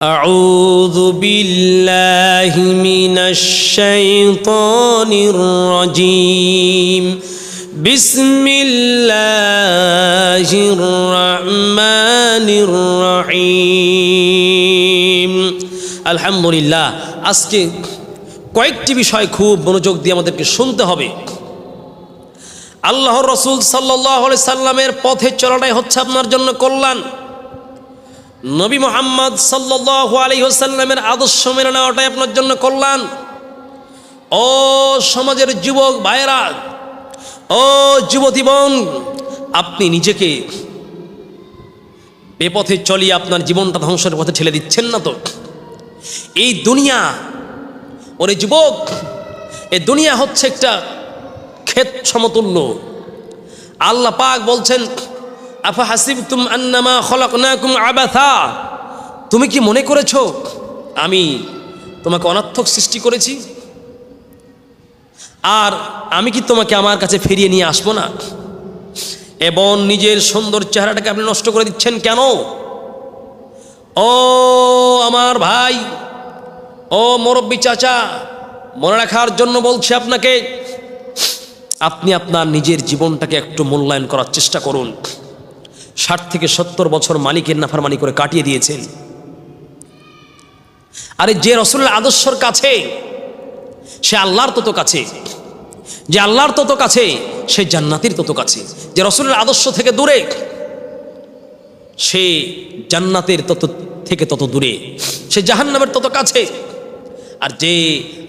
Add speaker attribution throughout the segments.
Speaker 1: أعوذ بالله من الشيطان الرجيم بسم الله الرحمن الرحيم الحمد لله আজকে কয়েকটি বিষয় খুব মনোযোগ দিয়ে আমাদেরকে শুনতে হবে আল্লাহর রসুল সাল্লাহ সাল্লামের পথে চলাটাই হচ্ছে আপনার জন্য কল্যাণ নবী মোহাম্মদ সাল্লাহ আলী হোসাল্লামের আদর্শ মেনে নেওয়াটাই আপনার জন্য কল্যাণ। ও সমাজের যুবক ভাইয়েরা, ও যুবতী বোন, আপনি নিজেকে বেপথে চলিয়ে আপনার জীবনটা ধ্বংসের পথে ঠেলে দিচ্ছেন না তো? এই দুনিয়া, ওরে যুবক এই দুনিয়া হচ্ছে একটা ক্ষেত সমতুল্য। আল্লাহ পাক বলছেন আফা হাসিবতুম আন্নামা খলাকনাকুম আবাথা তুমি কি মনে করেছ, আমি তোমাকে অনার্থক সৃষ্টি করেছি? আর আমি কি তোমাকে আমার কাছে ফিরিয়ে নিয়ে আসব না? এবং নিজের সুন্দর চেহারাটাকে আপনি নষ্ট করে দিচ্ছেন কেন? ও আমার ভাই, ও মুরব্বী চাচা, মনে রাখার জন্য বলছি আপনাকে, আপনি আপনার নিজের জীবনটাকে একটু মূল্যায়ন করার চেষ্টা করুন। ষাট থেকে সত্তর বছর মালিকের নাফারমানি করে কাটিয়ে দিয়েছেন। আরে যে রসুল্লাহ আদর্শর কাছে, সে আল্লাহর তত কাছে, যে আল্লাহর তত কাছে, সে জান্নাতির তত কাছে। যে রসুলের আদর্শ থেকে দূরে, সে জান্নাতের তত থেকে তত দূরে, সে জাহান্নামের তত কাছে। আর যে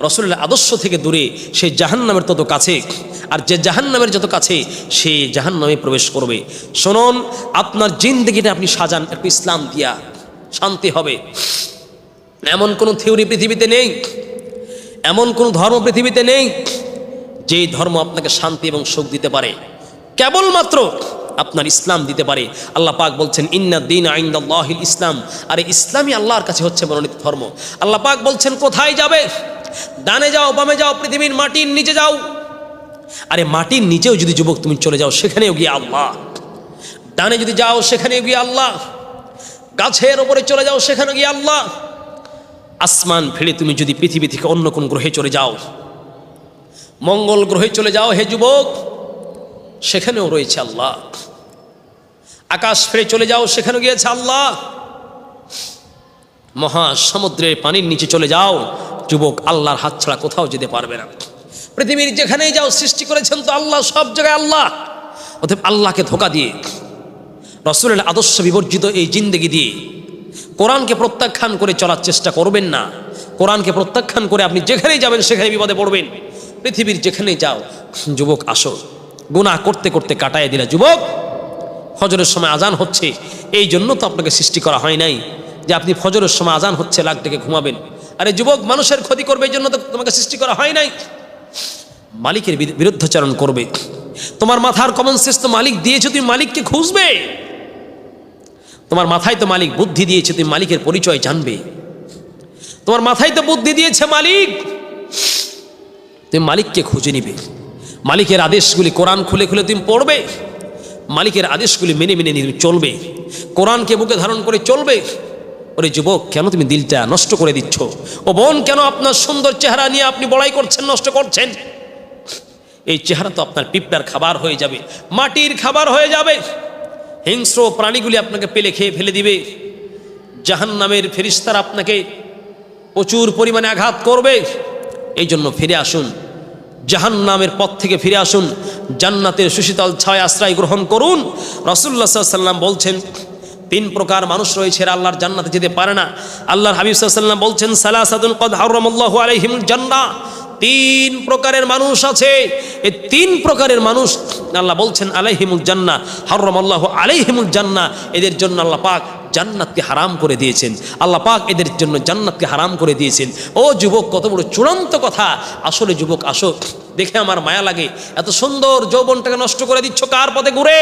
Speaker 1: রসুলের আদর্শ থেকে দূরে, সে জাহান্নামের তত কাছে। আর যে জাহান্নামের যত কাছে, সে জাহান্নামে প্রবেশ করবে। শুনুন, আপনার জিন্দগিটা আপনি সাজান, একটু ইসলাম দিয়া, শান্তি হবে। এমন কোনো থিওরি পৃথিবীতে নেই, এমন কোনো ধর্ম পৃথিবীতে নেই, যেই ধর্ম আপনাকে শান্তি এবং সুখ দিতে পারে। কেবলমাত্র আপনার ইসলাম দিতে পারে। আল্লাহ পাক বলছেন, ইন্না দিন আইন্দাল্লাহিল ইসলাম। আরে, ইসলামই আল্লাহর কাছে হচ্ছে মনোনীত ধর্ম। আল্লাহ পাক বলছেন, কোথায় যাবে? ডানে যাও, বামে যাও, পৃথিবীর মাটির নিচে যাও। আরে মাটির নিচেও যদি যুবক তুমি চলে যাও, সেখানেও গিয়ে আল্লাহ। ডানে যদি যাও, সেখানেও গিয়ে আল্লাহ। গাছের ওপরে চলে যাও সেখানে গিয়ে আল্লাহ। আসমান ফেলে তুমি যদি পৃথিবী থেকে অন্য কোন গ্রহে চলে যাও, মঙ্গল গ্রহে চলে যাও, হে যুবক, সেখানেও রয়েছে আল্লাহ। আকাশ ফেলে চলে যাও সেখানে গিয়েছে আল্লাহ। মহা সমুদ্রের পানির নিচে চলে যাও, যুবক আল্লাহর হাত ছাড়া কোথাও যেতে পারবে না। পৃথিবীর যেখানেই যাও সৃষ্টি করেছেন তো আল্লাহ, সব জায়গায় আল্লাহ। অতএব আল্লাহকে ধোকা দিয়ে, রসুলের আদর্শ বিবর্জিত এই জিন্দগি দিয়ে কোরআনকে প্রত্যাখ্যান করে চলার চেষ্টা করবেন না। কোরআনকে প্রত্যাখ্যান করে আপনি যেখানেই যাবেন সেখানে বিপদে পড়বেন। পৃথিবীর যেখানেই যাও, যুবক আসো। গুনাহ করতে করতে কাটায় দিলা যুবক, ফজরের সময় আজান হচ্ছে। এই জন্য তো আপনাকে সৃষ্টি করা হয় নাই যে আপনি ফজরের সময় আজান হচ্ছে লাখ ডেকে ঘুমাবেন। আরে যুবক, মানুষের ক্ষতি করবে এই জন্য তো তোমাকে সৃষ্টি করা হয় নাই। মালিকের বিরু- বিরুদ্ধাচরণ করবে। তোমার মাথার কমন তো মালিক দিয়েছে, তুমি মালিককে খুঁজবে। তোমার মাথায় তো মালিক বুদ্ধি দিয়েছে, তুমি মালিকের পরিচয় জানবে। তোমার মাথায় তো বুদ্ধি দিয়েছে মালিক। তুমি মালিককে খুঁজে নিবে। মালিকের আদেশগুলি কোরআন খুলে খুলে তুমি পড়বে। মালিকের আদেশগুলি মেনে মেনে নিয়ে চলবে। কোরআনকে বুকে ধারণ করে চলবে। ওরে যুবক, কেন তুমি দিলটা নষ্ট করে দিচ্ছ? ও বোন, কেন আপনার সুন্দর চেহারা নিয়ে আপনি বড়াই করছেন, নষ্ট করছেন? এই চেহারা তো আপনার পিঁপড়ার খাবার হয়ে যাবে, মাটির খাবার হয়ে যাবে। হিংস্র প্রাণীগুলি আপনাকে পেলে খেয়ে ফেলে দিবে। জাহান নামের ফেরিস্তার আপনাকে প্রচুর পরিমাণে আঘাত করবে। এই জন্য ফিরে আসুন জাহান নামের পথ থেকে ফিরে আসুন, জান্নাতের সুশীতল ছায় আশ্রয় গ্রহণ করুন। রসুল্লা সাল্লাম বলছেন, তিন প্রকার মানুষ রয়েছে এরা আল্লাহর জান্নাতে যেতে পারে না। আল্লাহর হাবিব সাল্লাম বলছেন সালাসাদুল কদ হারামাল্লাহু আলাইহিমুল জান্নাহ। তিন প্রকারের মানুষ আছে। এই তিন প্রকারের মানুষ আল্লাহ বলছেন, আলাইহিমুল জান্না হরম আল্লাহ আলাইহিমুল জান্না এদের জন্য আল্লাহ পাক জান্নাতকে হারাম করে দিয়েছেন। আল্লাহ পাক এদের জন্য জান্নাতকে হারাম করে দিয়েছেন। ও যুবক, কত বড় চূড়ান্ত কথা। আসলে যুবক, আসো। দেখে আমার মায়া লাগে। এত সুন্দর যৌবনটাকে নষ্ট করে দিচ্ছ কার পথে ঘুরে?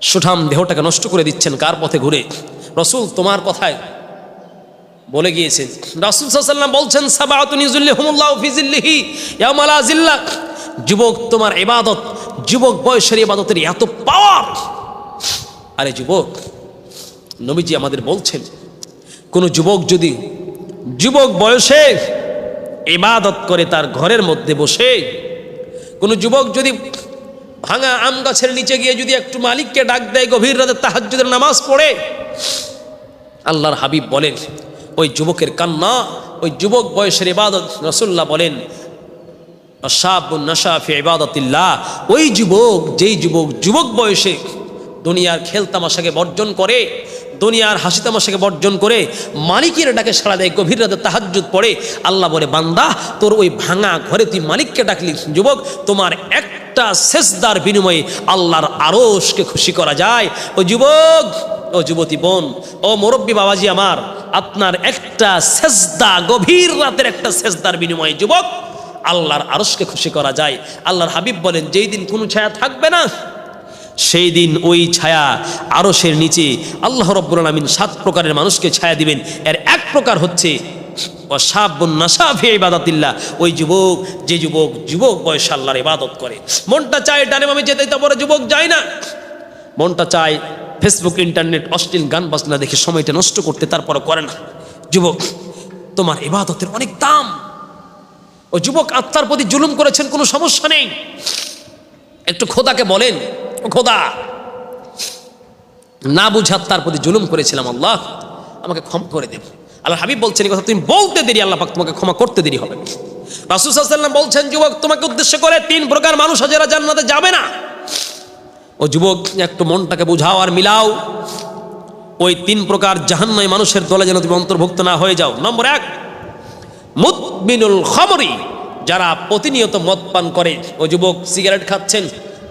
Speaker 1: সুঠাম দেহটাকে নষ্ট করে দিচ্ছেন কার পথে ঘুরে? রসুল, তোমার কথায় বলে গিয়েছেন রাসুল সাল্লাম বলছেন সাবাহিল্লাহ যুবক, তোমার এবাদত যুবক বয়সের ইবাদতের এত পাওয়ার আরে যুবক, নবীজি আমাদের বলছেন, কোনো যুবক যদি যুবক বয়সে ইবাদত করে তার ঘরের মধ্যে বসে, কোনো যুবক যদি ভাঙা আম গাছের নিচে গিয়ে যদি একটু মালিককে ডাক দেয়, গভীর রাতে তাহাজ্জুদের নামাজ পড়ে, আল্লাহর হাবিব বলেন ওই যুবকের কান্না, ওই যুবক বয়সের ইবাদত রসুল্লাহ বলেন নশাফি ইবাদতিল্লাহ। ওই যুবক, যেই যুবক যুবক বয়সে দুনিয়ার খেল তামাশাকে বর্জন করে, দুনিয়ার হাসি তামাশাকে বর্জন করে, মালিকের ডাকে সাড়া দেয়, গভীর রাতে তাহাজ্জুদ পড়ে, আল্লাহ বলে, বান্দা, তোর ওই ভাঙা ঘরে তুই মালিককে ডাকলি, যুবক, তোমার একটা শেষদার বিনিময়ে আল্লাহর আরশকে খুশি করা যায়। ও যুবক, ও যুবতী বোন, ও মুরব্বী বাবাজি আমার আপনার একটা সেজদা, গভীর রাতের একটা সেজদার বিনিময়ে যুবক, আল্লাহর আরসকে খুশি করা যায়। আল্লাহর হাবিব বলেন, যেই দিন কোনো ছায়া থাকবে না, সেই দিন ওই ছায়া আরশের নিচে আল্লাহ রব্বুল আলমিন সাত প্রকারের মানুষকে ছায়া দিবেন। এর এক প্রকার হচ্ছে ইবাদতিল্লাহ। ওই যুবক, যে যুবক যুবক বয়স আল্লাহর ইবাদত করে। মনটা চায়, ডানে মামে যেতে। তো বড় যুবক যায় না। মনটা চায় ফেসবুক, ইন্টারনেট, অশ্লীল গান বাজনা দেখে সময়টা নষ্ট করতে তারপরে করে না। যুবক, তোমার ইবাদতের অনেক দাম। ও যুবক, আত্মার প্রতি জুলুম করেছেন, কোনো সমস্যা নেই। একটু খোদাকে বলেন, ও খোদা, না বুঝে আত্মার প্রতি জুলুম করেছিলাম, আল্লাহ, আমাকে ক্ষমা করে দেব। আল্লাহ হাবিব বলছেন, এই কথা তুমি বলতে দেরি, আল্লাহ পাক তোমাকে ক্ষমা করতে দেরি হবে। রাসুসাল্লাম বলছেন, যুবক, তোমাকে উদ্দেশ্য করে তিন প্রকার মানুষ যারা জান্নাতে যাবে না। ও যুবক একটু মনটাকে বুঝাও আর মিলাও। ওই তিন প্রকার জাহান্নাই মানুষের দলে যেন তুমি অন্তর্ভুক্ত না হয়ে যাও। নম্বর এক, মুদমিনুল খমরি, যারা প্রতিনিয়ত মদ পান করে। ও যুবক সিগারেট খাচ্ছেন,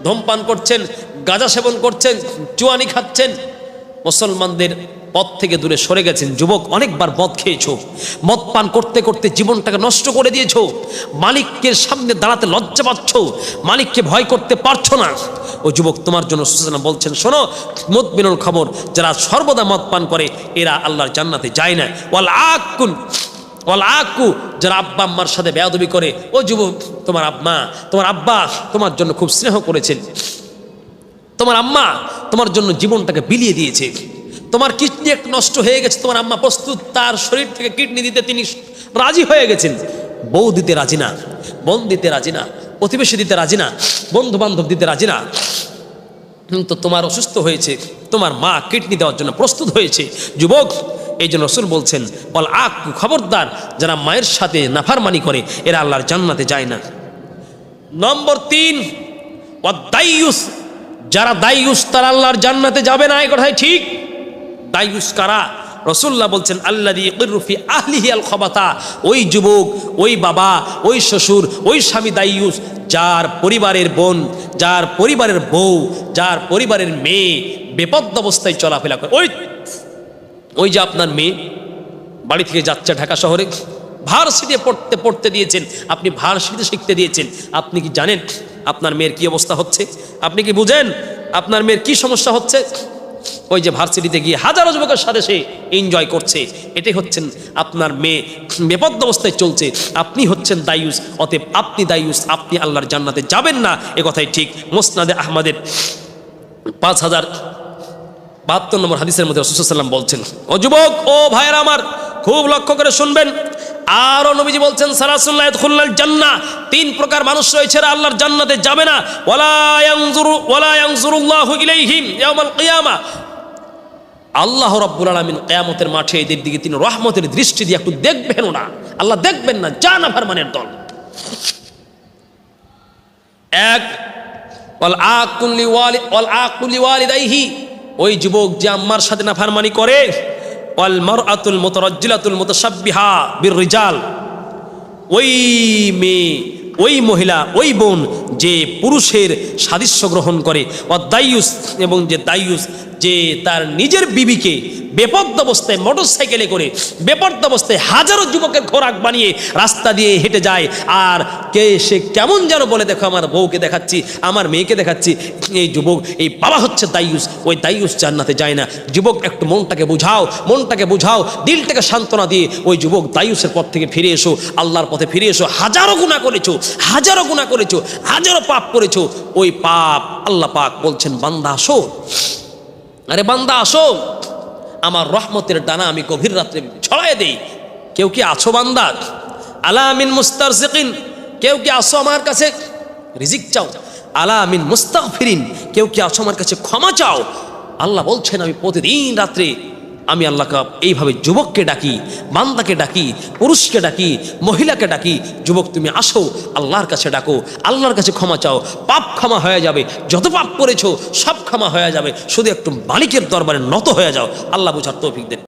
Speaker 1: ধূমপান করছেন, গাঁজা সেবন করছেন চুয়ানি খাচ্ছেন। মুসলমানদের পথ থেকে দূরে সরে গেছেন। যুবক, অনেকবার মদ খেয়েছো। মদ পান করতে করতে জীবনটাকে নষ্ট করে দিয়েছ। মালিকের সামনে দাঁড়াতে লজ্জা পাচ্ছ। মালিককে ভয় করতে পারছ না। ও যুবক, তোমার জন্য সূচনা বলছেন, শোনো মত বিনুল খবর যারা সর্বদা মদ পান করে, এরা আল্লাহর জান্নাতে যায় না। ওয়াল আকুন, ওয়াল আকু, যারা আব্বা আম্মার সাথে বেয়াদবি করে, ও যুবক, তোমার আব্মা তোমার আব্বা তোমার জন্য খুব স্নেহ করেছেন। তোমার আম্মা তোমার জন্য জীবনটাকে বিলিয়ে দিয়েছে। তোমার কিডনি একটু নষ্ট হয়ে গেছে, তোমার আম্মা প্রস্তুত, তার শরীর থেকে কিডনি দিতে তিনি রাজি হয়ে গেছেন। বউ দিতে রাজি না, বোন দিতে রাজি না, প্রতিবেশী দিতে রাজি না বন্ধু বান্ধব দিতে রাজি না। কিন্তু তোমার অসুস্থ হয়েছে, তোমার মা কিডনি দেওয়ার জন্য প্রস্তুত হয়েছে। যুবক, এই জন্য রসুল বলছেন, বল আক খবরদার যারা মায়ের সাথে নাফারমানি করে, এরা আল্লাহর জান্নাতে যায় না। নম্বর তিন দাইয়ুস যারা দায়ুস তারা আল্লাহর জান্নাতে যাবে না, এ কথাই ঠিক। দায়ুস কারা? রসুল্লাহ বলছেন আল্লাহ রুফি আহলিহি আল খবাতা ওই যুবক, ওই বাবা, ওই শ্বশুর, ওই স্বামী দাইয়ুস যার পরিবারের বোন, যার পরিবারের বউ, যার পরিবারের মেয়ে বেপদ্দ অবস্থায় চলাফেরা করে। ওই ওই যে আপনার মেয়ে বাড়ি থেকে যাচ্ছে ঢাকা শহরে, ভার্সিটিতে পড়তে পড়তে দিয়েছেন, আপনি ভার্সিটিতে শিখতে দিয়েছেন, আপনি কি জানেন আপনার মেয়ের কি অবস্থা হচ্ছে? আপনি কি বুঝেন আপনার মেয়ের কি সমস্যা হচ্ছে? ওই যে ভার্সিটিতে গিয়ে হাজারো যুবকের সাথে সে এনজয় করছে। এটাই হচ্ছেন আপনার মেয়ে। বেপদ্দ অবস্থায় চলছে। আপনি হচ্ছেন দায়ুস। অতএব আপনি দায়ুস, আপনি আল্লাহর জান্নাতে যাবেন না। এ কথাই ঠিক। মোসনাদে আহমদের পাঁচ হাজার বাহাত্তর নম্বর হাদিসের মধ্যে রসুসাল্লাম বলছেন, ও যুবক, ও ভাইয়ের আমার, খুব লক্ষ্য করে শুনবেন। আরও নবীজি বলছেন সারাসুল্লাহ জান্না তিন প্রকার মানুষ রয়েছে আল্লাহর জান্নাতে যাবে না। ইয়ানজুরুল্লাহু ইলাইহিম আল্লাহ রাব্বুল আলামিন কিয়ামতের মাঠে এদের দিকে তিনি রহমতের দৃষ্টি দিয়ে একটু দেখবেন না আল্লাহ দেখবেন না, জান আফারমানের দল। এক ওই যুবক যে আম্মার সাথে নাফারমানি করে, ওয়াল মারআতুল মুতারাজ্জিলাতুল মুতাশাব্বিহা বির রিজাল ওই মেয়ে, ওই মহিলা, ওই বোন যে পুরুষের সাদৃশ্য গ্রহণ করে ও দায়ুস এবং যে দায়ুস যে তার নিজের বিবিকে বেপদ অবস্থায় মোটর সাইকেলে করে বেপদ্দ অবস্থায় হাজারো যুবকের খোরাক বানিয়ে রাস্তা দিয়ে হেঁটে যায়। আর কে সে কেমন যেন বলে, দেখো, আমার বউকে দেখাচ্ছি, আমার মেয়েকে দেখাচ্ছি। এই যুবক, এই বাবা হচ্ছে দায়ুস। ওই দায়ুস জান্নাতে যায় না। যুবক, একটু মনটাকে বুঝাও মনটাকে বুঝাও, দিলটাকে সান্ত্বনা দিয়ে ওই যুবক দায়ুসের পথ থেকে ফিরে এসো, আল্লাহর পথে ফিরে এসো। হাজারো গুণা করেছ, হাজারো গুণা করেছ, হাজারো পাপ করেছ। ওই পাপ আল্লাহ পাক বলছেন, বান্দা আসো আরে বান্দা, আসো। আমার রহমতের ডানা আমি গভীর রাত্রে ছড়াই দেই। কেউ কি আছো বান্দা? আলা আমিন মুস্তার কেউ কি আসো আমার কাছে? রিজিক চাও। আলা আমিন মুস্তাক ফিরিন কেউ কি আছো আমার কাছে ক্ষমা চাও? আল্লাহ বলছেন, আমি প্রতিদিন রাত্রে আমি আল্লাহ কাপ এইভাবে যুবককে ডাকি, বান্দাকে ডাকি, পুরুষকে ডাকি, মহিলাকে ডাকি, যুবক তুমি আসো, আল্লাহর কাছে ডাকো, আল্লাহর কাছে ক্ষমা চাও, পাপ ক্ষমা হয়ে যাবে, যত পাপ করেছ সব ক্ষমা হয়ে যাবে, শুধু একটু মালিকের দরবারে নত হয়ে যাও, আল্লাহ বোঝার তৌফিক দেন।